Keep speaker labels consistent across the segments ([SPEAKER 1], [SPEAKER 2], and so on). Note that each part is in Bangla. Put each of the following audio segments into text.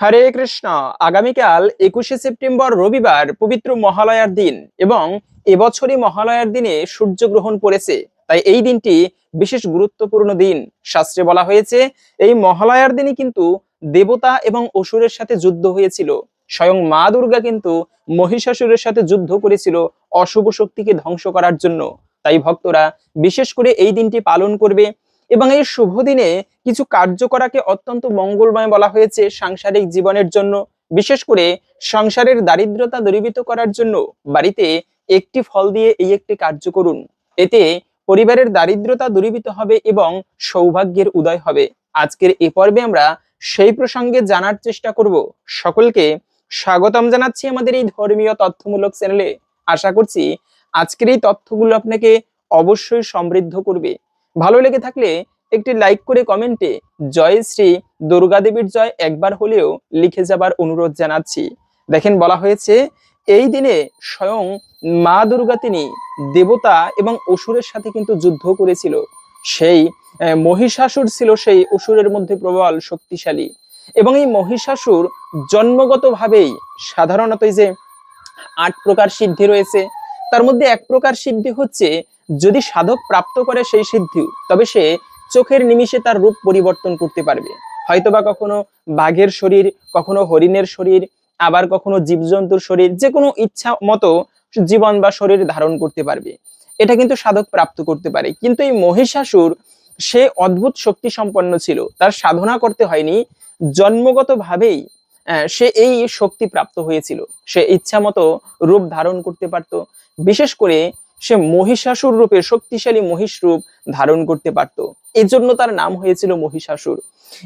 [SPEAKER 1] হরে কৃষ্ণ। আগামীকাল একুশে সেপ্টেম্বর রবিবার পবিত্র মহালয়ার দিন এবং এবছরই মহালয়ার দিনে সূর্যগ্রহণ পড়েছে। তাই এই দিনটি বিশেষ গুরুত্বপূর্ণ দিন। শাস্ত্রে বলা হয়েছে, এই মহালয়ার দিনে কিন্তু দেবতা এবং অসুরের সাথে যুদ্ধ হয়েছিল। স্বয়ং মা দুর্গা কিন্তু মহিষাসুরের সাথে যুদ্ধ করেছিল অশুভ শক্তিকে ধ্বংস করার জন্য। তাই ভক্তরা বিশেষ করে এই দিনটি পালন করবে। এবং এই শুভ দিনে কিছু কার্য করাকে অত্যন্ত মঙ্গলময় বলা হয়েছে সাংসারিক জীবনের জন্য। বিশেষ করে সংসারের দারিদ্রতা দূরীভূত করার জন্য বাড়িতে একটি ফল দিয়ে এই একটি কার্য করুন। এতে পরিবারের দারিদ্রতা দূরীভূত হবে এবং সৌভাগ্যের উদয় হবে। আজকের এ পর্বে আমরা সেই প্রসঙ্গে জানার চেষ্টা করব। সকলকে স্বাগতম জানাচ্ছি আমাদের এই ধর্মীয় তথ্যমূলক চ্যানেলে। আশা করছি আজকের এই তথ্যগুলো আপনাকে অবশ্যই সমৃদ্ধ করবে। ভালো লেগে থাকলে একটি লাইক করে কমেন্টে জয় শ্রী দুর্গা দেবীর জয় একবার হলেও লিখে যাবার অনুরোধ জানাচ্ছি। দেখেন বলা হয়েছে, এই দিনে স্বয়ং মা দুর্গা তিনি দেবতা এবং অসুরের সাথে কিন্তু যুদ্ধ করেছিল। সেই মহিষাসুর ছিল সেই অসুরের মধ্যে প্রবল শক্তিশালী। এবং এই মহিষাসুর জন্মগতভাবেই সাধারণত যে আট প্রকার সিদ্ধি রয়েছে, তার মধ্যে এক প্রকার সিদ্ধি হচ্ছে যদি সাধক প্রাপ্ত করে সেই সিদ্ধি তবে সে চোখের নিমিষে তার রূপ পরিবর্তন করতে পারবে। হয়তোবা কখনো বাঘের শরীর, কখনো হরিণের শরীর, আবার কখনো জীবজন্তুর শরীর যে কোনো ইচ্ছা মতো জীবন বা শরীর ধারণ করতে পারবে। এটা কিন্তু সাধক প্রাপ্ত করতে পারে। কিন্তু এই মহিষাসুর, সে অদ্ভুত শক্তি সম্পন্ন ছিল। তার সাধনা করতে হয়নি। জন্মগত ভাবেই সে এই শক্তি প্রাপ্ত হয়েছিল। সে ইচ্ছা মতো রূপ ধারণ করতে পারত। বিশেষ করে সে মহিষাসুর রূপে শক্তিশালী মহিষ রূপ ধারণ করতে পারত। এই জন্য তার নাম হয়েছিল মহিষাসুর।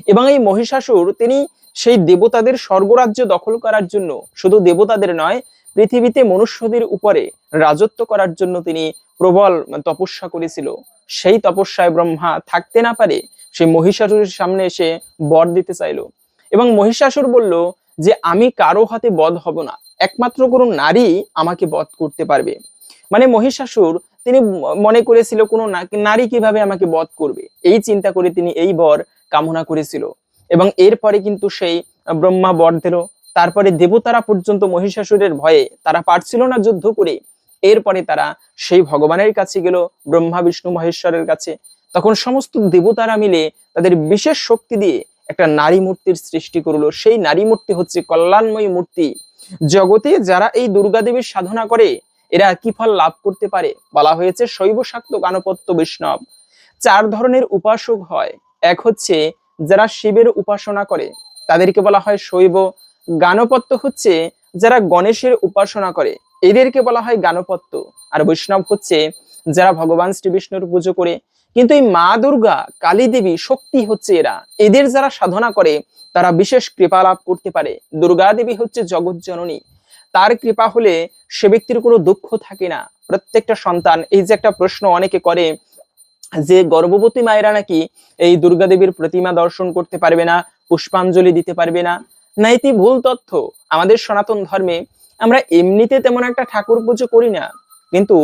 [SPEAKER 1] এবং এই মহিষাসুর তিনি সেই দেবতাদের স্বর্গরাজ্য দখল করার জন্য, শুধু দেবতাদের নয়, পৃথিবীতে মনুষ্যদের উপরে রাজত্ব করার জন্য তিনি প্রবল তপস্যা করেছিল। সেই তপস্যায় ব্রহ্মা থাকতে না পারে সেই মহিষাসুরের সামনে এসে বর দিতে চাইলো। এবং মহিষাসুর বলল যে, আমি কারও হাতে বধ হব না। একমাত্র কোনো নারী আমাকে বধ করতে পারবে। মানে মহিষাসুর, তিনি মনে করেছিল কোনো নারী কীভাবে আমাকে বধ করবে? এই চিন্তা করে তিনি এই বর কামনা করেছিল। এবং এরপরে কিন্তু সেই ব্রহ্মা বর দিল। তারপরে দেবতারা পর্যন্ত মহিষাসুরের ভয়ে তারা পারছিল না যুদ্ধ করে। এরপরে তারা সেই ভগবানের কাছে গেল, ব্রহ্মা, বিষ্ণু, মহেশ্বরের কাছে। তখন সমস্ত দেবতারা মিলে তাদের বিশেষ শক্তি দিয়ে একটা নারী মূর্তির সৃষ্টি করল। সেই নারী মূর্তি হচ্ছে কল্যাণময়ী মূর্তি। জগতে যারা এই দুর্গা দেবীর সাধনা করে এরা কি ফল লাভ করতে পারে? বলা হয়েছে শৈব শাক্ত গানপত্য বৈষ্ণব। চার ধরনের উপাসক হয়। এক হচ্ছে যারা শিবের উপাসনা করে। তাদেরকে বলা হয় শৈব। গানপত্য হচ্ছে যারা গণেশের উপাসনা করে। এদেরকে বলা হয় গানপত্য। আর বৈষ্ণব হচ্ছে যারা ভগবান শ্রী বিষ্ণুর পুজো করে। কিন্তু এই মা দুর্গা, কালী দেবী শক্তি হচ্ছে এরা। এদের যারা সাধনা করে, তারা বিশেষ কৃপা লাভ করতে পারে। দুর্গা দেবী হচ্ছে জগৎ জননী। তার কৃপা হলে সে ব্যক্তির কোনো দুঃখ থাকে না। প্রত্যেকটা সন্তান, এই যে একটা প্রশ্ন অনেকে করে যে, গর্ভবতী মায়েরা নাকি এই দুর্গা দেবীর প্রতিমা দর্শন করতে পারবে না, পুষ্পাঞ্জলি দিতে পারবে না। না, এটি ভুল তথ্য। আমাদের সনাতন ধর্মে আমরা এমনিতে তেমন একটা ঠাকুর পুজো করি না। কিন্তু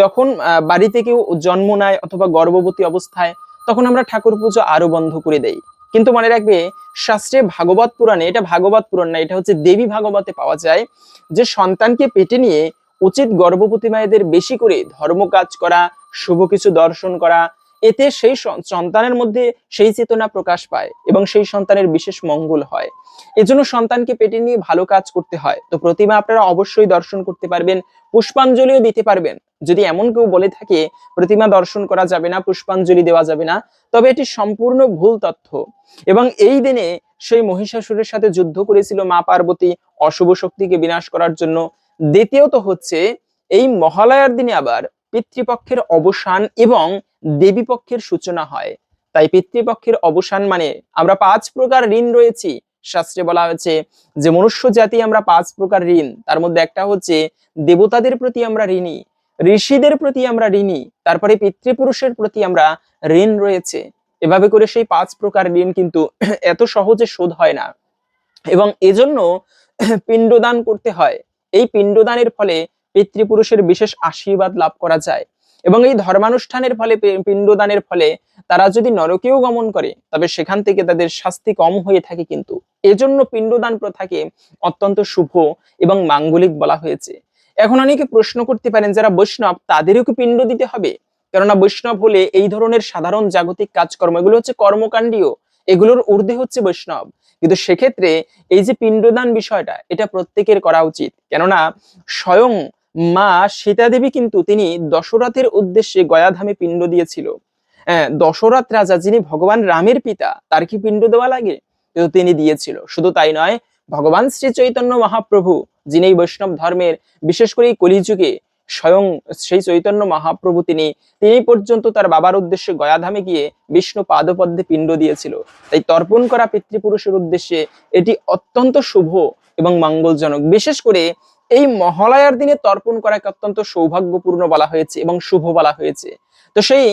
[SPEAKER 1] যখন বাড়িতে কেউ জন্ম নেয় অথবা গর্ভবতী অবস্থায়, তখন আমরা ঠাকুর পুজো আরও বন্ধ করে দেই। কিন্তু মনে রাখবে, শাস্ত্রে ভাগবত পুরাণে, এটা ভাগবত পুরাণ না, এটা হচ্ছে দেবী ভাগবতে পাওয়া যায়, যে সন্তানকে পেটে নিয়ে উচিত গর্ভবতী মায়েদের বেশি করে ধর্ম কাজ করা, শুভ কিছু দর্শন করা, এতে সেই সন- সন্তানের মধ্যে সেই চেতনা প্রকাশ পায় এবং সেই সন্তানের বিশেষ মঙ্গল হয়। এজন্য সন্তানকে পেটে নিয়ে ভালো কাজ করতে হয়। তো প্রতিমা আপনারা অবশ্যই দর্শন করতে পারবেন, পুষ্পাঞ্জলিও দিতে পারবেন। যদি এমন কেউ বলে থাকে, প্রতিমা দর্শন করা যাবে না, পুষ্পাঞ্জলি দেওয়া যাবে না, তবে এটি সম্পূর্ণ ভুল তথ্য। এবং এই দিনে সেই মহিষাসুরের সাথে যুদ্ধ করেছিল মা পার্বতী অশুভ শক্তিকে বিনাশ করার জন্য। দ্বিতীয়ত হচ্ছে, এই মহালয়ার দিনে আবার পিতৃপক্ষের অবসান এবং দেবী পক্ষের সূচনা হয়। তাই পিতৃপক্ষের অবসান মানে আমরা পাঁচ প্রকার ঋণ রয়েছি। শাস্ত্রে বলা হয়েছে যে মনুষ্য জাতি আমরা পাঁচ প্রকার ঋণ। তার মধ্যে একটা হচ্ছে, দেবতাদের প্রতি আমরা ঋণী। ঋষিদের প্রতি আমরা ঋণী, তারপরে পিতৃপুরুষের প্রতি আমরা ঋণ রয়েছে। এভাবে করে সেই পাঁচ প্রকার ঋণ কিন্তু এত সহজে শোধ হয় না। এবং এজন্য পিণ্ডদান করতে হয়। এই পিণ্ডদানের ফলে পিতৃপুরুষের বিশেষ আশীর্বাদ লাভ করা যায়। এবং এই ধর্মানুষ্ঠানের ফলে পিণ্ডদানের ফলে তারা যদি নরকেও গমন করে, তবে সেখান থেকে তাদের শাস্তি কম হয়ে থাকে কিন্তু। এজন্য পিণ্ডদান প্রথাকে অত্যন্ত শুভ এবং মাঙ্গলিক বলা হয়েছে। এখন অনেকে প্রশ্ন করতে পারেন যারা বৈষ্ণব তাদেরও কি পিণ্ড দিতে হবে? কেননা বৈষ্ণব হলে এই ধরনের সাধারণ জাগতিক কাজকর্ম এগুলো হচ্ছে কর্মকাণ্ডীয় এগুলোর ঊর্ধ্বে হচ্ছে বৈষ্ণব। কিন্তু সেক্ষেত্রে এই যে পিণ্ডদান বিষয়টা এটা প্রত্যেকের করা উচিত। কেননা স্বয়ং মা সীতা দেবী কিন্তু তিনি দশরথের উদ্দেশ্যে গয়াধামে পিণ্ড দিয়েছিল। হ্যাঁ, দশরথ রাজা যিনি ভগবান রামের পিতা তার কি পিণ্ড দেওয়া লাগে? কিন্তু তিনি দিয়েছিল। শুধু তাই নয় ভগবান শ্রী চৈতন্য মহাপ্রভু যিনি এই বৈষ্ণব ধর্মের, বিশেষ করে এই কলিযুগে স্বয়ং সেই চৈতন্য মহাপ্রভু তিনি তিনি পর্যন্ত তার বাবার উদ্দেশ্যে গয়াধামে গিয়ে বিষ্ণু পাদপদ্মে পিণ্ড দিয়েছিল। তাই তর্পণ করা পিতৃপুরুষের উদ্দেশ্যে এটি অত্যন্ত শুভ এবং মঙ্গলজনক। বিশেষ করে এই মহালয়ার দিনে তর্পণ করাকে অত্যন্ত সৌভাগ্যপূর্ণ বলা হয়েছে এবং শুভ বলা হয়েছে। তো সেই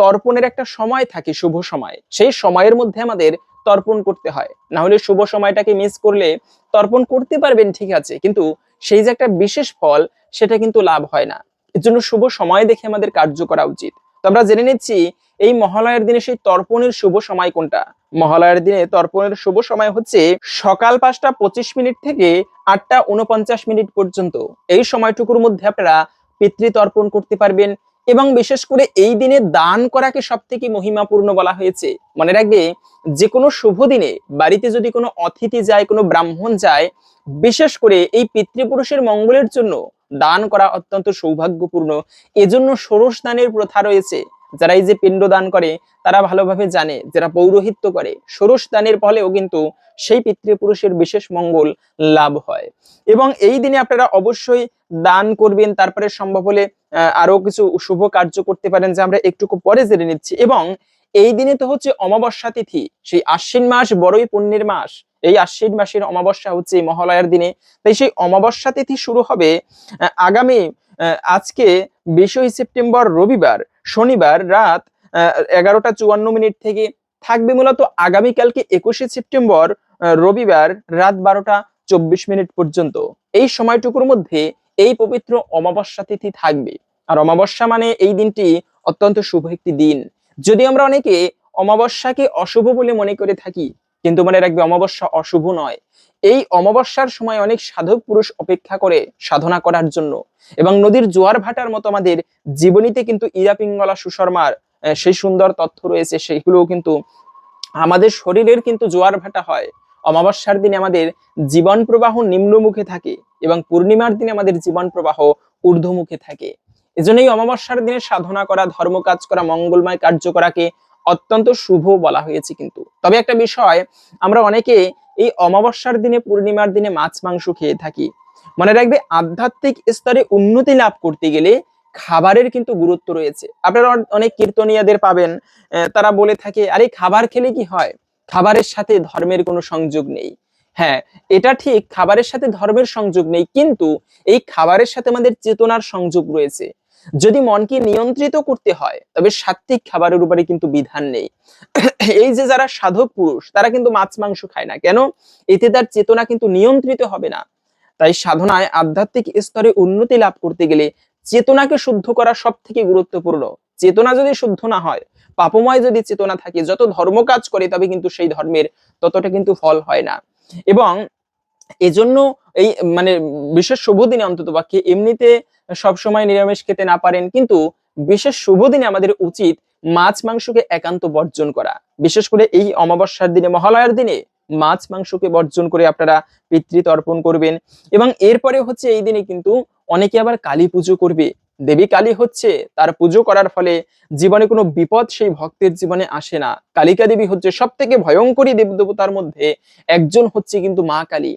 [SPEAKER 1] তর্পণের একটা সময় থাকে, শুভ সময়। সেই সময়ের মধ্যে আমাদের তর্পণ করতে হয়। না হলে শুভ সময়টাকে মিস করলে তর্পণ করতে পারবেন, ঠিক আছে। কিন্তু সেই যে একটা বিশেষ ফল, সেটা কিন্তু লাভ হয় না। এর জন্য শুভ সময় দেখে আমাদের কার্য করা উচিত। তো আমরা জেনে নিচ্ছি, এই মহালয়ার দিনে সেই তর্পণের শুভ সময় কোনটা? মহালয়ার দিনে তর্পণের শুভ সময় হচ্ছে সকাল পাঁচটা পঁচিশ মিনিট থেকে আটটা উনপঞ্চাশ মিনিট পর্যন্ত। এই সময়টুকুর মধ্যে আপনারা পিতৃতর্পণ করতে পারবেন এবং বিশেষ করে এই দিনে দান করাকে সব থেকে মহিমাপূর্ণ বলা হয়েছে। মনে রাখবে যে কোনো শুভ দিনে বাড়িতে যদি কোনো অতিথি যায়, কোনো ব্রাহ্মণ যায়, বিশেষ করে এই পিতৃপুরুষের মঙ্গলের জন্য দান করা অত্যন্ত সৌভাগ্যপূর্ণ। এজন্য ষোড়শ দানের প্রথা রয়েছে। যারা এই যে পিণ্ড দান করে, তারা ভালোভাবে জানে, যারা পৌরোহিত্য করে, ষোড়শ দানের ফলেও কিন্তু সেই পিতৃপুরুষের বিশেষ মঙ্গল লাভ হয়। এবং এই দিনে আপনারা অবশ্যই দান করবেন, তারপরে সম্ভব হলে আরও কিছু শুভ কার্য করতে পারেন যে আমরা একটু পরে জেনে নিচ্ছি। এবং এই দিনে তো হচ্ছে অমাবস্যা তিথি, সেই আশ্বিন মাস বড়ই পুণ্যের মাস। এই আশ্বিন মাসের অমাবস্যা হচ্ছে মহালয়ার দিনে। তাই সেই অমাবস্যা তিথি শুরু হবে আগামী আজকে বিশই সেপ্টেম্বর রবিবার। শনিবার রাত এগারোটা চুয়ান্ন মিনিট থেকে থাকবে মূলত আগামীকালকে একুশে সেপ্টেম্বর রবিবার রাত বারোটা চব্বিশ মিনিট পর্যন্ত। এই সময়টুকুর মধ্যে এই পবিত্র অমাবস্যা তিথি থাকবে। আর অমাবস্যা মানে এই দিনটি অত্যন্ত শুভ একটি দিন। যদি আমরা অনেকে অমাবস্যাকে অশুভ বলে মনে করে থাকি কিন্তু মনে রাখবে অমাবস্যা অশুভ নয়। এই অমাবস্যার সময় অনেক সাধক পুরুষ অপেক্ষা করে সাধনা করার জন্য। এবং নদীর জোয়ার ভাটার মতো আমাদের জীবনীতে কিন্তু ইরা পিঙ্গলা সুশর্মার সেই সুন্দর তথ্য রয়েছে সেইগুলোও কিন্তু আমাদের শরীরের কিন্তু জোয়ার ভাটা হয়। অমাবস্যার দিনে আমাদের জীবন প্রবাহ নিম্নমুখে থাকে এবং পূর্ণিমার দিনে আমাদের জীবন প্রবাহ ঊর্ধ্বমুখে থাকে। এজন্য এই অমাবস্যার দিনে সাধনা করা ধর্ম কাজ করা, মঙ্গলময় কার্য করাকে অত্যন্ত শুভ বলা হয়েছে কিন্তু। তবে একটা বিষয়, আমরা অনেকে এই অমাবস্যার দিনে, পূর্ণিমার দিনে মাছ, মাংস খেয়ে থাকি। মনে রাখবে, আধ্যাত্মিক স্তরে উন্নতি লাভ করতে গেলে খাবারের কিন্তু গুরুত্ব রয়েছে। আপনারা অনেক কীর্তনিয়াদের পাবেন তারা বলে থাকে, আরে, খাবার খেলে কি হয়? খাবারের সাথে ধর্মের কোনো সংযোগ নেই। হ্যাঁ এটা ঠিক, খাবারের সাথে ধর্মের সংযোগ নেই, কিন্তু এই খাবারের সাথে আমাদের চেতনার সংযোগ রয়েছে। যদি মনকে নিয়ন্ত্রিত করতে হয়, তবে সাত্বিক খাবারের উপরে কিন্তু বিধান নেই। এই যে যারা সাধক পুরুষ, তারা কিন্তু মাছ মাংস খায় না। কেন? এতে তার চেতনা কিন্তু নিয়ন্ত্রিত হবে না। তাই সাধনায় আধ্যাত্মিক স্তরে উন্নতি লাভ করতে গেলে চেতনাকে শুদ্ধ করা সব থেকে গুরুত্বপূর্ণ। চেতনা যদি শুদ্ধ না হয়, পাপময় যদি চেতনা থাকে, যত ধর্ম কাজ করে তবে কিন্তু সেই ধর্মের ততটা কিন্তু ফল হয় না। এবং এজন্য এই মানে বিশেষ শুভ দিনে অন্তত পক্ষে এমনিতে সবসময় নিরামিষ খেতে না পারেন, কিন্তু বিশেষ শুভ দিনে আমাদের উচিত মাছ মাংসকে একান্ত বর্জন করা। বিশেষ করে এই অমাবস্যার দিনে, মহালয়ার দিনে মাছ মাংসকে বর্জন করে আপনারা পিতৃ তর্পণ করবেন। এবং এরপরে হচ্ছে এই দিনে কিন্তু অনেকে আবার কালী পুজো করবে। দেবী কালী হচ্ছে, তার পুজো করার ফলে জীবনে কোনো বিপদ সেই ভক্তের জীবনে আসে না। কালিকা দেবী হচ্ছে সব থেকে ভয়ঙ্করী দেবদেবতার মধ্যে একজন হচ্ছে কিন্তু মা কালী।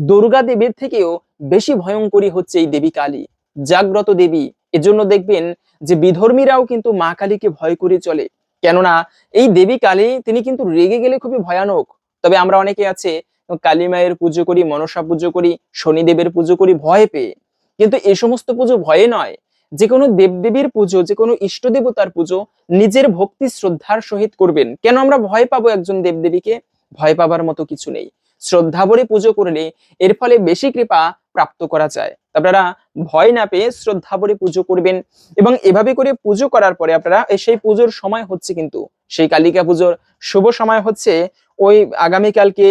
[SPEAKER 1] দুর্গা দেবীর থেকেও বেশি ভয়ঙ্করী হচ্ছে এই দেবী কালী। জাগ্রত দেবী। এজন্য দেখবেন যে বিধর্মীরাও কিন্তু মা কালীকে ভয় করে চলে। কেননা এই দেবী কালী, তিনি কিন্তু রেগে গেলে খুবই ভয়ানক। তবে আমরা অনেকে আছে, কালী মায়ের পুজো করি, মনসা পুজো করি, শনিদেবের পুজো করি, ভয় পেয়ে। কিন্তু এই সমস্ত পুজো ভয়ে নয়। যে কোনো দেবদেবীর পুজো, যে কোনো ইষ্ট দেবতার পুজো নিজের ভক্তি শ্রদ্ধার সহিত করবেন। কেন আমরা ভয় পাবো একজন দেবদেবীকে? ভয় পাবার মতো কিছু নেই। শ্রদ্ধা ভরে পুজো করলে এর ফলে বেশি কৃপা প্রাপ্ত করা যায়। আপনারা ভয় না পেয়ে শ্রদ্ধা ভরে পুজো করবেন এবং এভাবে করে পুজো করার পরে আপনারা সেই পুজোর সময় হচ্ছে কিন্তু, সেই কালিকা পুজোর শুভ সময় হচ্ছে ওই আগামীকালকে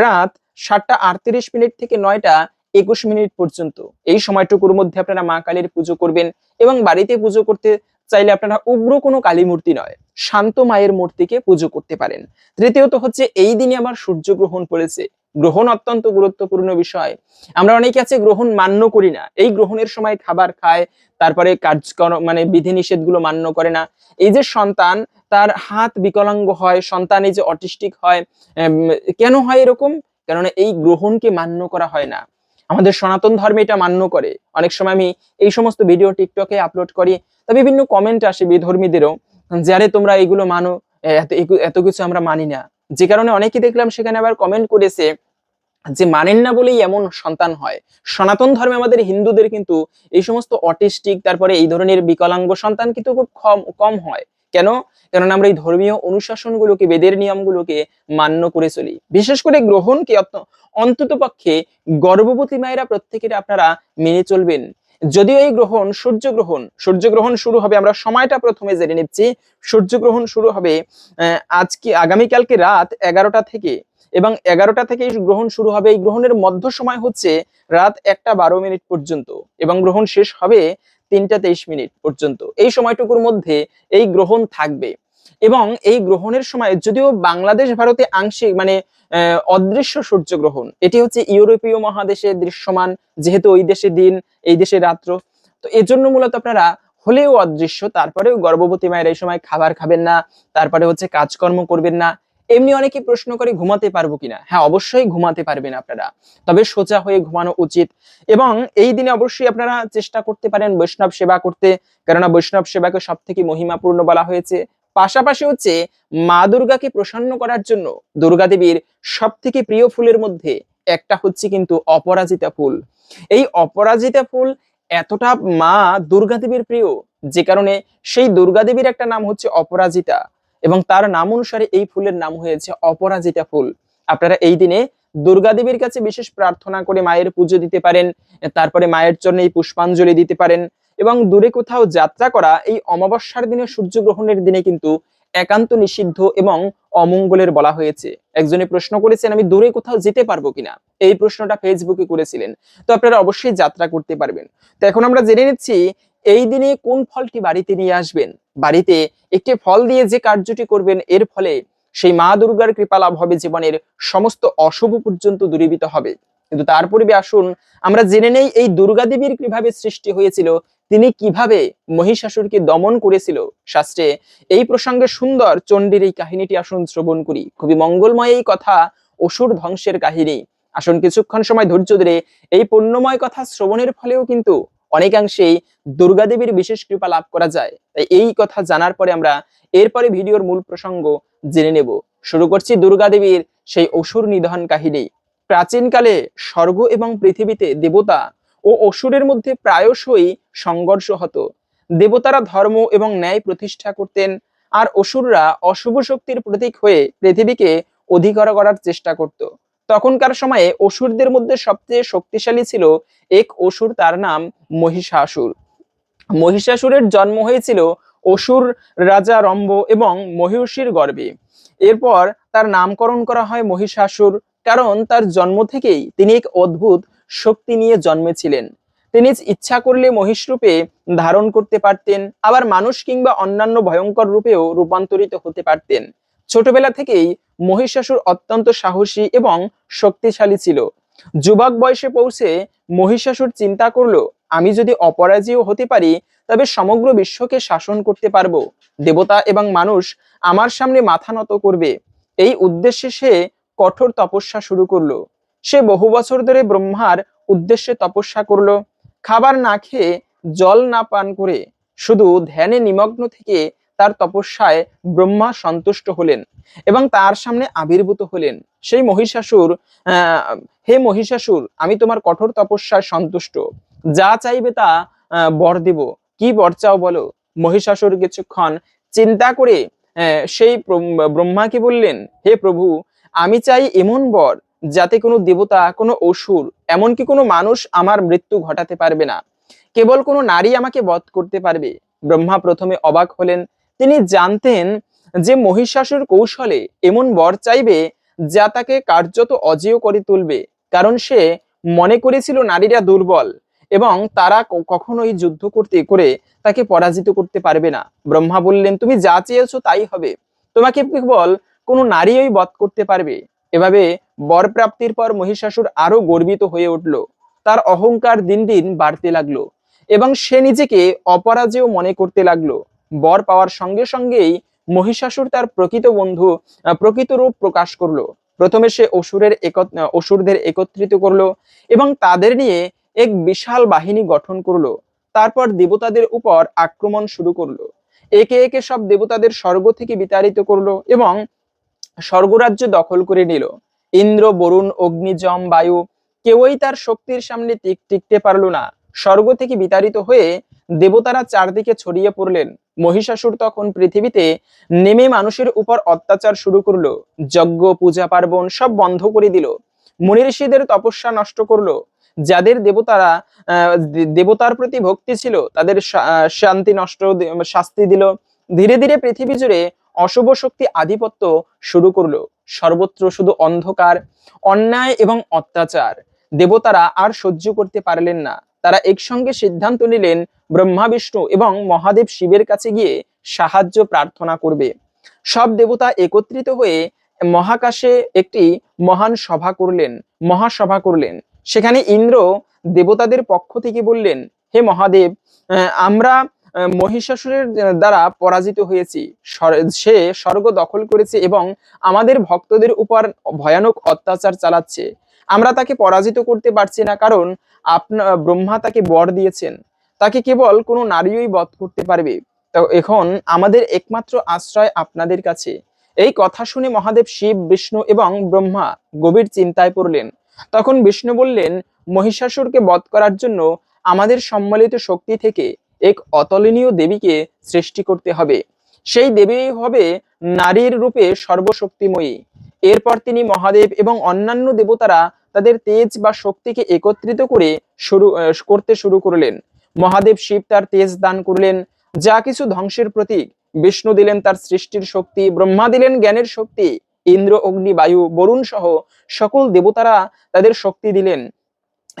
[SPEAKER 1] রাত সাতটা আটত্রিশ মিনিট থেকে নয়টা একুশ মিনিট পর্যন্ত। এই সময়টুকুর মধ্যে আপনারা মা কালীর পুজো করবেন এবং বাড়িতে পুজো করতে চাইলে আপনারা উগ্র কোনো কালী মূর্তি নয়, শান্ত মায়ের মূর্তিকে পুজো করতে পারেন। তৃতীয়ত হচ্ছে, এই দিনে আমার সূর্য গ্রহণ পড়েছে। গ্রহণ অত্যন্ত গুরুত্বপূর্ণ বিষয়। আমরা অনেকে আছে গ্রহণ মান্য করি না। এই গ্রহণের সময় খাবার খায়, তারপরে কার্যক্রম মানে বিধিনিষেধগুলো মান্য করে না। এই যে সন্তান, তার হাত বিকলাঙ্গ হয়, সন্তান এই যে অটিস্টিক হয় কেন হয় এরকম? কেননা এই গ্রহণকে মান্য করা হয় না। আমাদের সনাতন ধর্মে এটা মান্য করে। অনেক সময় আমি এই সমস্ত ভিডিও টিকটকে আপলোড করি, তা বিভিন্ন কমেন্ট আসে বিধর্মীদেরও যে আরে তোমরা এগুলো মানো এত এত কিছু আমরা মানি না। যে কারণে অনেকে দেখলাম সেখানে আবার কমেন্ট করেছে যে মানেন না বলেই এমন সন্তান হয়। সনাতন ধর্মে আমাদের হিন্দুদের কিন্তু এই সমস্ত অটিস্টিক, তারপরে এই ধরনের বিকলাঙ্গ সন্তান কিন্তু খুব কম কম হয়। কেন? কেননা আমরা এই ধর্মীয় অনুশাসনগুলোকে, বেদের নিয়মগুলোকে মান্য করে চলি। বিশেষ করে গ্রহণকে অন্তত পক্ষে গর্ভবতী মায়েরা প্রত্যেকের আপনারা মেনে চলবেন। যদিও এই গ্রহণ সূর্যগ্রহণ সূর্যগ্রহণ শুরু হবে, আমরা সময়টা প্রথমে জেনে নিচ্ছি। সূর্যগ্রহণ শুরু হবে আজকে, আগামীকালকে রাত এগারোটা থেকে। এবং এগারোটা থেকে গ্রহণ শুরু হবে। এই গ্রহণের মধ্য সময় হচ্ছে রাত একটা বারো মিনিট পর্যন্ত। এবং গ্রহণ শেষ হবে তিনটা তেইশ মিনিট পর্যন্ত। এই সময়টুকুর মধ্যে এই গ্রহণ থাকবে। এবং এই গ্রহণের সময় যদিও বাংলাদেশ, ভারতে আংশিক মানে অদৃশ্য সূর্যগ্রহণ, এটি হচ্ছে ইউরোপীয় মহাদেশে দৃশ্যমান, যেহেতু ওই দেশে দিন, এই দেশে রাত্র। তো এর জন্য মূলত আপনারা হলেও অদৃশ্য, তারপরেও গর্ভবতী মায়ের এই সময় খাবার খাবেন না, তারপরে হচ্ছে কাজকর্ম করবেন না এমনি অনেকে প্রশ্ন করে, ঘুমাতে পারব কিনা? হ্যাঁ অবশ্যই ঘুমাতে পারবেন আপনারা। তবে সোজা হয়ে ঘুমানো উচিত। এবং এই দিনে অবশ্যই আপনারা চেষ্টা করতে পারেন বৈষ্ণব সেবা করতে। কেননা বৈষ্ণব সেবাকে সব থেকে মহিমাপূর্ণ বলা হয়েছে। পাশাপাশি হচ্ছে মা দুর্গাকে প্রসন্ন করার জন্য দুর্গা দেবীর সব থেকে প্রিয় ফুলের মধ্যে একটা হচ্ছে কিন্তু অপরাজিতা ফুল। এই অপরাজিতা ফুল এতটা মা দুর্গা দেবীর প্রিয়, যে কারণে সেই দুর্গা দেবীর একটা নাম হচ্ছে অপরাজিতা। এবং তার নাম অনুসারে এই ফুলের নাম হয়েছে অপরাজিতা ফুল। আপনারা এই দিনে দুর্গা দেবীর কাছে বিশেষ প্রার্থনা করে মায়ের পুজো দিতে পারেন, তারপরে মায়ের জন্য এই পুষ্পাঞ্জলি দিতে পারেন এবং দূরে কোথাও যাত্রা করা এই অমাবস্যার দিনে সূর্যগ্রহণের দিনে কিন্তু একান্ত নিষিদ্ধ এবং অমঙ্গলের বলা হয়েছে। একজনে প্রশ্ন করেছেন, আমি দূরে কোথাও যেতে পারব কিনা? এই প্রশ্নটা ফেসবুকে করেছিলেন। তো আপনারা অবশ্যই যাত্রা করতে পারবেন। তো এখন আমরা জেনে নিচ্ছি এই দিনে কোন ফলটি বাড়িতে নিয়ে আসবেন? বাড়িতে একটি ফল দিয়ে যে কার্যটি করবেন, এর ফলে সেই মা দুর্গার কৃপা লাভ হবে, জীবনের সমস্ত অশুভ পর্যন্ত দূরীভূত হবে। কিন্তু তার পূর্বে আসুন, আমরা জেনে নেই এই দুর্গা দেবীর কীভাবে সৃষ্টি হয়েছিল, তিনি কীভাবে মহিষাসুরকে দমন করেছিল। শাস্ত্রে এই প্রসঙ্গে সুন্দর চণ্ডীর এই কাহিনীটি আসুন শ্রবণ করি। খুবই মঙ্গলময় এই কথা অসুর ধ্বংসের কাহিনী। আসুন কিছুক্ষণ সময় ধৈর্য ধরে এই পুণ্যময় কথা শ্রবণের ফলেও কিন্তু অনেকাংশেই দুর্গা দেবীর বিশেষ কৃপা লাভ করা যায়। তাই এই কথা জানার পরে আমরা এরপরে ভিডিওর মূল প্রসঙ্গ জেনে নেব। শুরু করছি দুর্গা দেবীর সেই অসুর নিধন কাহিনী। প্রাচীনকালে স্বর্গ এবং পৃথিবীতে দেবতা ও অসুরের মধ্যে প্রায়শই সংঘর্ষ হতো। দেবতারা ধর্ম এবং ন্যায় প্রতিষ্ঠা করতেন আর অসুররা অশুভ শক্তির প্রতীক হয়ে পৃথিবীকে অধিকার করার চেষ্টা করত। তখনকার সময়ে অসুরদের মধ্যে সবচেয়ে শক্তিশালী ছিল এক অসুর, তার নাম মহিষাসুর। মহিষাসুরের জন্ম হয়েছিল অসুর রাজা রম্ভ এবং মহিষীর গর্ভে। এরপর তার নামকরণ করা হয় মহিষাসুর, কারণ তার জন্ম থেকেই তিনি এক অদ্ভুত শক্তি নিয়ে জন্মেছিলেন। তিনি ইচ্ছা করলে মহিষ রূপে ধারণ করতে পারতেন, আবার মানুষ কিংবা অন্যান্য ভয়ঙ্কর রূপেও রূপান্তরিত হতে পারতেন। ছোটবেলা থেকেই মহিষাসুর অত্যন্ত সাহসী এবং শক্তিশালী ছিল। যুবক বয়সে পৌঁছে মহিষাসুর চিন্তা করল, আমি যদি অপরাজেয় হতে পারি, তবে সমগ্র বিশ্বকে শাসন করতে পারব। দেবতা এবং মানুষ আমার সামনে মাথা নত করবে। এই উদ্দেশ্যে সে কঠোর তপস্যা শুরু করল। সে বহু বছর ধরে ব্রহ্মার উদ্দেশ্যে তপস্যা করল। খাবার না খেয়ে জল না পান করে, শুধু ধ্যানে নিমগ্ন থেকে তার তপস্যায় ব্রহ্মা সন্তুষ্ট হলেন এবং তার সামনে আবির্ভূত হলেন। সেই মহিষাসুর হে মহিষাসুর, আমি তোমার কঠোর তপস্যায় সন্তুষ্ট। যা চাইবে তা বর দেব। কি বর চাও বলো? মহিষাসুর কিছুক্ষণ চিন্তা করে সেই ব্রহ্ম- ব্রহ্মাকে বললেন, হে প্রভু, আমি চাই এমন বর যাতে কোনো দেবতা, কোনো অসুর, এমনকি কোনো মানুষ আমার মৃত্যু ঘটাতে পারবে না। কেবল কোনো নারী আমাকে বধ করতে পারবে। ব্রহ্মা প্রথমে অবাক হলেন তিনি জানতেন যে মহিষাসুর কৌশলে এমন বর চাইবে যা তাকে কার্যত অজেয় করে তুলবে, কারণ সে মনে করেছিল নারীরা দুর্বল এবং তারা কখনোই যুদ্ধ করতে করে তাকে পরাজিত করতে পারবে না। ব্রহ্মা বললেন, তুমি যা চেয়েছো তাই হবে। তোমাকে কেবল কোনো নারীই বধ করতে পারবে। এভাবে বর প্রাপ্তির পর মহিষাসুর আরও গর্বিত হয়ে উঠল। তার অহংকার দিন দিন বাড়তে লাগল এবং সে নিজেকে অপরাজেয় মনে করতে লাগল। বর পাওয়ার সঙ্গে সঙ্গেই মহিষাসুর তার প্রকৃত বন্ধু প্রকৃত রূপ প্রকাশ করল। প্রথমে সে অসুরের অসুরদের একত্রিত করল এবং তাদের নিয়ে এক বিশাল বাহিনী গঠন করল। তারপর দেবতাদের উপর আক্রমণ শুরু করল। একে একে সব দেবতাদের স্বর্গ থেকে বিতাড়িত করল এবং স্বর্গরাজ্য দখল করে নিল। ইন্দ্র, বরুণ, অগ্নি, যম, বায়ু কেউই তার শক্তির সামনে টিক- টিকতে পারল না। স্বর্গ থেকে বিতাড়িত হয়ে দেবতারা চারদিকে ছড়িয়ে পড়লেন। মহিষাসুর তখন পৃথিবীতে নেমে মানুষের উপর অত্যাচার শুরু করল, যজ্ঞ, পূজা, পার্বণ সব বন্ধ করে দিল। মুনি ঋষিদের তপস্যা নষ্ট করল। যাদের দেবতারা দেবতার প্রতি ভক্তি ছিল, তাদের শান্তি নষ্ট শাস্তি দিল। ধীরে ধীরে পৃথিবী জুড়ে অশুভ শক্তি আধিপত্য শুরু করল। সর্বত্র শুধু অন্ধকার, অন্যায় এবং অত্যাচার। দেবতারা আর সহ্য করতে পারলেন না। তারা একসঙ্গে সিদ্ধান্ত নিলেন ব্রহ্মা বিষ্ণু এবং মহাদেব শিবের কাছে গিয়ে সাহায্য প্রার্থনা করবে। সব দেবতা একত্রিত হয়ে মহাকাশে একটি মহান সভা করলেন, মহাসভা করলেন। সেখানে ইন্দ্র দেবতাদের পক্ষ থেকে বললেন, হে মহাদেব আমরা মহিষাসুরের দ্বারা পরাজিত হয়েছি। সে স্বর্গ দখল করেছে এবং আমাদের ভক্তদের উপর ভয়ানক অত্যাচার চালাচ্ছে। আমরা তাকে পরাজিত করতে পারছি না কারণ আপনা, ব্রহ্মা তাকে বর দিয়েছেন। তাকে কেবল কোনো নারীই বধ করতে পারবে। তো এখন আমাদের একমাত্র আশ্রয় আপনাদের কাছে। এই কথা শুনে মহাদেব শিব, বিষ্ণু এবং ব্রহ্মা গভীর চিন্তায় পড়লেন। তখন বিষ্ণু বললেন, মহিষাসুরকে বধ করার জন্য আমাদের সম্মিলিত শক্তি থেকে এক অতুলনীয় দেবীকে সৃষ্টি করতে হবে। সেই দেবী হবে নারীর রূপে সর্বশক্তিময়ী। এরপর তিনি মহাদেব এবং অন্যান্য দেবতারা তাদের তেজ বা শক্তিকে একত্রিত করে শুরু করতে শুরু করলেন। মহাদেব শিব তার তেজ দান করলেন। যা কিছু ধ্বংসের প্রতীক। বিষ্ণু দিলেন তার সৃষ্টির শক্তি, ব্রহ্মা দিলেন জ্ঞানের শক্তি, ইন্দ্র, অগ্নি, বায়ু, বরুণ সহ সকল দেবতারা তাদের শক্তি দিলেন।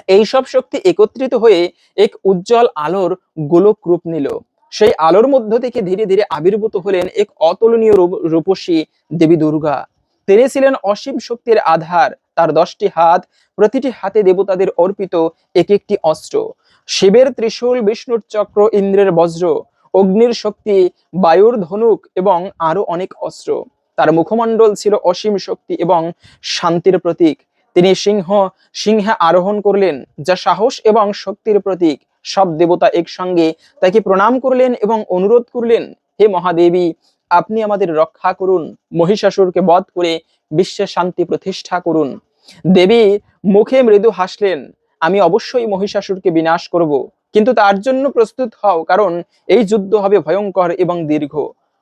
[SPEAKER 1] এই সব শক্তি একত্রিত হয়ে এক উজ্জ্বল আলোর গোলক রূপ নিল। সেই আলোর মধ্য থেকে ধীরে ধীরে আবির্ভূত হলেন এক অতুলনীয় রূপ- রূপসী দেবী দুর্গা। তিনি ছিলেন অসীম শক্তির আধার। তার দশটি হাত, প্রতিটি হাতে দেবতাদের অর্পিত এক একটি অস্ত্র। শিবের ত্রিশূল বিষ্ণুর চক্র, ইন্দ্রের বজ্র, অগ্নির শক্তি, বায়ুর ধনুক এবং আরও অনেক অস্ত্র। তার মুখমণ্ডল ছিল অসীম শক্তি এবং শান্তির প্রতীক। তিনি সিংহ, সিংহে আরোহণ করলেন, যা সাহস এবং শক্তির প্রতীক। সব দেবতা একসঙ্গে তাকে প্রণাম করলেন এবং অনুরোধ করলেন, হে মহাদেবী, আপনি আমাদের রক্ষা করুন, মহিষাসুরকে বধ করে বিশ্বে শান্তি প্রতিষ্ঠা করুন। দেবী মুখে মৃদু হাসলেন আমি অবশ্যই মহিষাসুরকে বিনাশ করব কিন্তু তার জন্য প্রস্তুত হও কারণ এই যুদ্ধ হবে ভয়ঙ্কর এবং দীর্ঘ।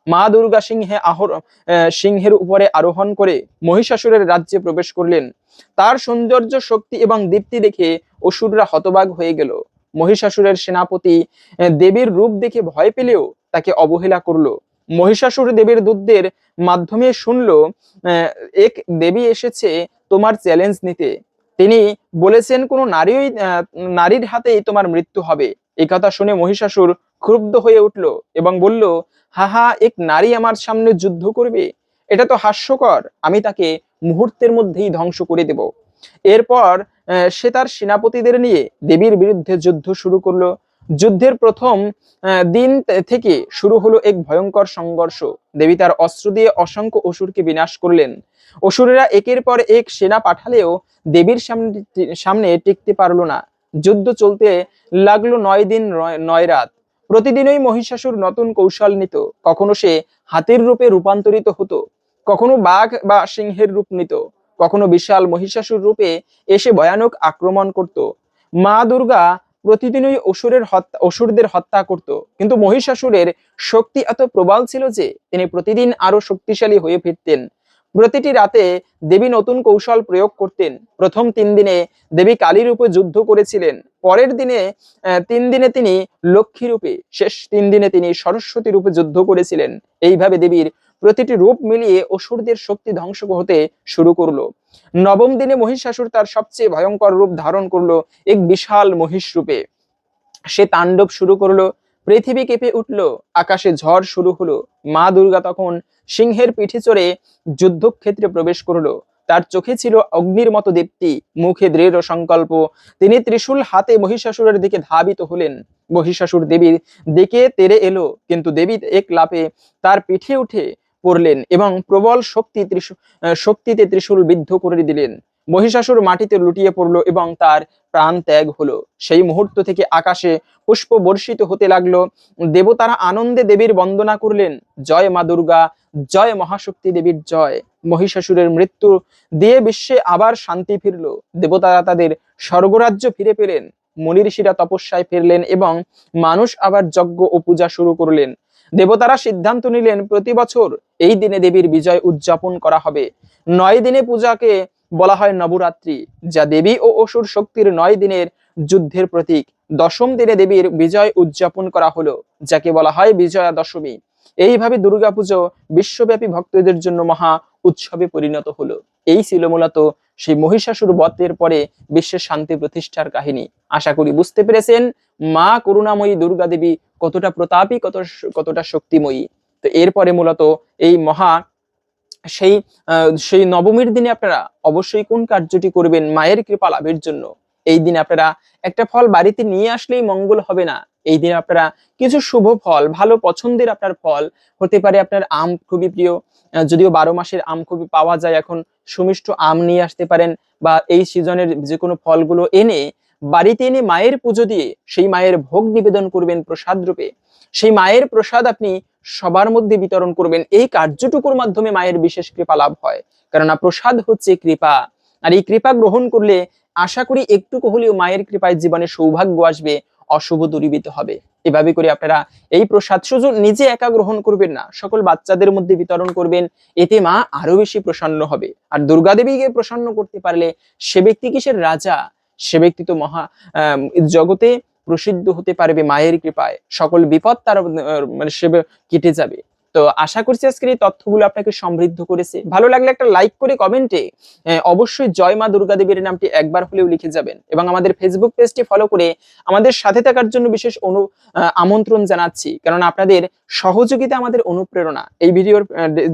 [SPEAKER 1] মা দুর্গা সিংহে আহর আহ, সিংহের উপরে আরোহণ করে মহিষাসুরের রাজ্যে প্রবেশ করলেন। তার সৌন্দর্য শক্তি এবং দীপ্তি দেখে অসুররা হতবাক হয়ে গেল। মহিষাসুরের সেনাপতি দেবীর রূপ দেখে ভয় পেলেও তাকে অবহেলা করল। মহিষাসুর দেবীর দূতদের মাধ্যমে শুনল এক দেবী এসেছে তোমার চ্যালেঞ্জ নিতে। তিনি বলেছেন, কোনো নারী নারীর হাতেই তোমার মৃত্যু হবে। এই কথা শুনে মহিষাসুর ক্ষুব্ধ হয়ে উঠল এবং বলল, হা হা, এক নারী আমার সামনে যুদ্ধ করবে? এটা তো হাস্যকর। আমি তাকে মুহূর্তের মধ্যেই ধ্বংস করে দেব। এরপর সে তার সেনাপতিদের নিয়ে দেবীর বিরুদ্ধে যুদ্ধ শুরু করল। যুদ্ধের প্রথম দিন থেকে শুরু হলো এক ভয়ঙ্কর সংঘর্ষ। দেবী তার অস্ত্র দিয়ে অসংখ্য অসুরকে বিনাশ করলেন। অসুরেরা একের পর এক সেনা পাঠালেও দেবীর সামনে সামনে টিকতে পারল না। যুদ্ধ চলতে লাগল নয় দিন নয়- রাত। প্রতিদিনই মহিষাসুর নতুন কৌশল নিত। কখনো সে হাতির রূপে রূপান্তরিত হতো, কখনো বাঘ বা সিংহের রূপ নিত, কখনো বিশাল মহিষাসুর রূপে এসে ভয়ানক আক্রমণ করত। মা দুর্গা প্রতিদিনই অসুরের হত্যা, অসুরদের হত্যা করত। কিন্তু মহিষাসুরের শক্তি এত প্রবল ছিল যে, তিনি প্রতিদিন আরও শক্তিশালী হয়ে ফিরতেন। প্রতিটি রাতে দেবী নতুন কৌশল প্রয়োগ করতেন। প্রথম তিন দিনে দেবী কালী রূপে যুদ্ধ করেছিলেন। পরের দিনে তিন দিনে তিনি লক্ষ্মী রূপে শেষ তিন দিনে তিনি সরস্বতী রূপে যুদ্ধ করেছিলেন। এইভাবে দেবীর প্রতিটি রূপ মিলিয়ে অসুরদের শক্তি ধ্বংস হতে শুরু করল। নবম দিনে মহিষাসুর তার সবচেয়ে ভয়ঙ্কর রূপ ধারণ করল এক বিশাল মহিষ রূপে। সে তাণ্ডব শুরু করল, পৃথিবী কেঁপে উঠল, আকাশে ঝড় শুরু হলো। মা দুর্গা তখন সিংহের পিঠে চড়ে যুদ্ধক্ষেত্রে প্রবেশ করল। তার চোখে ছিল অগ্নির মতো দীপ্তি, মুখে দৃঢ় সংকল্প। তিনি ত্রিশূল হাতে মহিষাসুরের দিকে ধাবিত হলেন। মহিষাসুর দেবীর দিকে তেরে এলো, কিন্তু দেবী এক লাপে তার পিঠে উঠে পড়লেন এবং প্রবল শক্তি ত্রিশূল শক্তিতে ত্রিশূল বিদ্ধ করে দিলেন। মহিষাসুর মাটিতে লুটিয়ে পড়ল এবং তার প্রাণ ত্যাগ হলো। সেই মুহূর্ত থেকে আকাশে পুষ্প বর্ষিত হতে লাগল। দেবতারা আনন্দে দেবীর বন্দনা করলেন। জয় মা দুর্গা, জয় মহাশক্তি দেবীর জয়। মহিষাসুরের মৃত্যু দিয়ে বিশ্বে আবার শান্তি ফিরল। দেবতারা তাদের স্বর্গরাজ্য ফিরে পেলেন। মনিঋষিরা তপস্যায় ফিরলেন এবং মানুষ আবার যজ্ঞ ও পূজা শুরু করলেন। দেবতারা সিদ্ধান্ত নিলেন, প্রতি বছর এই দিনে দেবীর বিজয় উদযাপন করা হবে। নয় দিনে পূজাকে বলা হয় নবরাত্রি, যা দেবী ও অসুর শক্তির নয় দিনের যুদ্ধের প্রতীক। দশম দিনে দেবীর বিজয় উদযাপন করা হলো, যাকে বলা হয় বিজয়া দশমী এইভাবে দুর্গাপুজো বিশ্বব্যাপী ভক্তদের জন্য মহা উৎসবে পরিণত হলো। এই ছিল মূলত সেই মহিষাসুর বধের পরে বিশ্বের শান্তি প্রতিষ্ঠার কাহিনী। আশা করি বুঝতে পেরেছেন, মা করুণাময়ী দুর্গা দেবী কতটা প্রতাপী, কত কতটা শক্তিময়ী। তো এরপরে মূলত এই মহা সেই সেই নবমীর দিনে আপনারা অবশ্যই কোন কার্যটি করবেন, মায়ের কৃপা লাভের জন্য। এই দিন আপনারা একটা ফল বাড়িতে নিয়ে আসলেই মঙ্গল হবে না। এই দিনে আপনারা কিছু শুভ ফল, ভালো পছন্দের আপনার ফল, হতে পারে আপনার আম খুবই প্রিয় যদিও বারো মাসের আম খুবই পাওয়া যায়, এখন সুমিষ্ট আম নিয়ে আসতে পারেন বা এই সিজনের যে কোনো ফলগুলো এনে বাড়িতে এনে মায়ের পুজো দিয়ে সেই মায়ের ভোগ নিবেদন করবেন প্রসাদ রূপে। সেই মায়ের প্রসাদ আপনি সবার মধ্যে বিতরণ করবেন। এই কার্যটুকুর মাধ্যমে মায়ের বিশেষ কৃপা লাভ হয়। কেননা প্রসাদ হচ্ছে কৃপা। আর এই কৃপা গ্রহণ করলে আশা করি একটুকু হলেও মায়ের কৃপায় জীবনে সৌভাগ্য আসবে। অশুভ দূরীভূত হবে। এভাবে করে আপনারা এই প্রসাদ শুধু নিজে একা গ্রহণ করবেন না। সকল বাচ্চাদের মধ্যে বিতরণ করবেন। এতে মা আরও বেশি প্রসন্ন হবে। আর দুর্গা দেবীকে প্রসন্ন করতে পারলে সে ব্যক্তি কিসের রাজা? সে ব্যক্তি তো মহা জগতে প্রসিদ্ধ হতে পারবে মায়ের কৃপায়। সকল বিপদ তার মানে সে কেটে যাবে। তো আশা করছি আজকের এই তথ্যগুলো আপনাকে সমৃদ্ধ করেছে। ভালো লাগলে একটা লাইক করে কমেন্টে অবশ্যই জয় মা দুর্গা দেবীর নামটি একবার হলেও লিখে যাবেন এবং আমাদের ফেসবুক পেজটি ফলো করে আমাদের সাথে থাকার জন্য বিশেষ অনু আমন্ত্রণ জানাচ্ছি। কারণ আপনাদের সহযোগিতা আমাদের অনুপ্রেরণা। এই ভিডিওর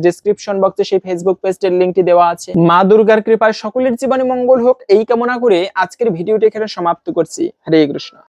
[SPEAKER 1] ডেসক্রিপশন বক্সে সেই ফেসবুক পেজটির লিংকটি দেওয়া আছে। মা দুর্গার কৃপায় সকলের জীবনে মঙ্গল হোক, এই কামনা করে আজকের ভিডিওটি এখানে সমাপ্ত করছি। হরে কৃষ্ণ।